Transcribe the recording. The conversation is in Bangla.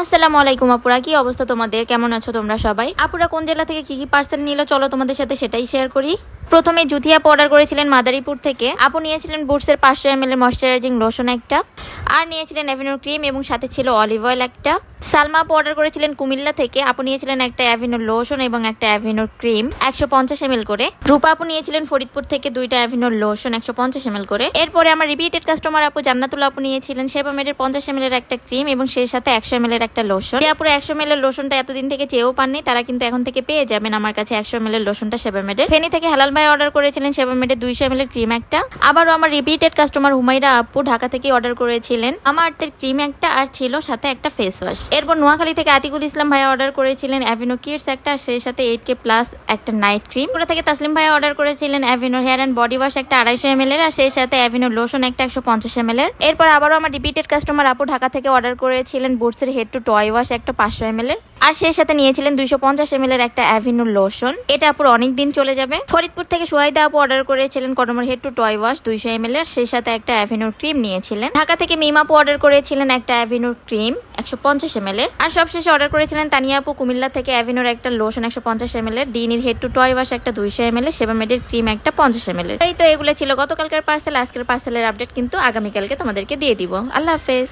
আসসালামু আলাইকুম আপুরা, কি অবস্থা তোমাদের? কেমন আছো তোমরা সবাই? আপুরা, কোন জেলা থেকে কি কি পার্সেল নিলো? চলো তোমাদের সাথে সেটাই শেয়ার করি। প্রথমে জুথিয়া অর্ডার করেছিলেন মাদারীপুর থেকে। আপু নিয়েছিলেন বুটসের পাঁচশো এম এল ময়শ্চারাইজিং লোশন একটা। আর নিয়েছিলেন অ্যাভিনোর ক্রিম এবং সাথে ছিল অলিভ অয়েল একটা। সালমা আপু অর্ডার করেছিলেন কুমিল্লা থেকে। আপু নিয়েছিলেন একটা অ্যাভিনোর লোশন এবং একটা অ্যাভিনোর ক্রিম একশো পঞ্চাশ এম করে। রূপা আপু নিয়েছিলেন ফরিদপুর থেকে দুইটা অ্যাভিনোর লোশন একশো পঞ্চাশ এম করে। এরপরে আমার রিপিটেড কাস্টমার আপু জান্নাতুল আপু নিয়েছিলেন সেবা মেডের পঞ্চাশ এম এর একটা ক্রিম এবং সেই সাথে একশো এম এর একটা লোশন আপুরা একশো এম এর লোশনটা এতদিন থেকে চেয়েও পাননি, তারা কিন্তু এখন থেকে পেয়ে যাবেন আমার কাছে একশো এম এর লোশনটা সেবা মেডের ফেনি থেকে হালাল ভাই অর্ডার করেছিলেন সেবা মেডের দুইশো এম এর ক্রিম একটা। আবারও আমার রিপিটেড কাস্টমার হুমাইরা আপু ঢাকা থেকে অর্ডার করেছিলেন আমার ক্রিম একটা আর ছিল সাথে একটা ফেস ওয়াশ এরপর নোয়াখালী থেকে আতিকুল ইসলাম ভাই অর্ডার করেছিলেন অ্যাভিনো কিডস একটা, সেই সাথে এইট কে প্লাস একটা নাইট ক্রিম ওটা থেকে তাসলিম ভাইয়া অর্ডার করেছিলেন Aveeno hair and body wash একটা আড়াইশো এম এর, আর সেই সাথে অ্যাভিনো লোশন একটা একশো পঞ্চাশ এম এর। এরপর আবারও আমার রিপিটেড কাস্টমার আপু ঢাকা থেকে অর্ডার করেছিলেন বুটসের হেড টু টয় ওয়াশ একটা পাঁচশো এম এর। আর সেই সাথে নিয়েছিলেন দুইশো পঞ্চাশ এম এর একটা অ্যাভিনো লোশন এটা আপুর অনেক দিন চলে যাবে। ফরিদপুর থেকে সোহাইদা আপু অর্ডার করেছিলেন কটমর হেড টু টয় ওয়াশ দুইশো এম এর। সেই সাথে একটা অ্যাভিনোর ক্রিম নিয়েছিলেন। ঢাকা থেকে মিমা আপু অর্ডার করেছিলেন একটা অ্যাভিনোর ক্রিম একশো পঞ্চাশ এম এর। আর সবশেষে অর্ডার করেছিলেন তানিয়া আপু কুমিল্লা থেকে অ্যাভিনোর একটা লোশন একশো পঞ্চাশ এম এর। ডিনির হেড টু টয় ওয়াশ একটা দুইশো এম এর। সেবামেডের ক্রিম একটা পঞ্চাশ এম এর। এই তো এগুলো ছিল গতকালকার পার্সেল আজকের পার্সেলের আপডেট কিন্তু আগামীকালকে তোমাদেরকে দিয়ে দিব। আল্লাহ হাফেজ।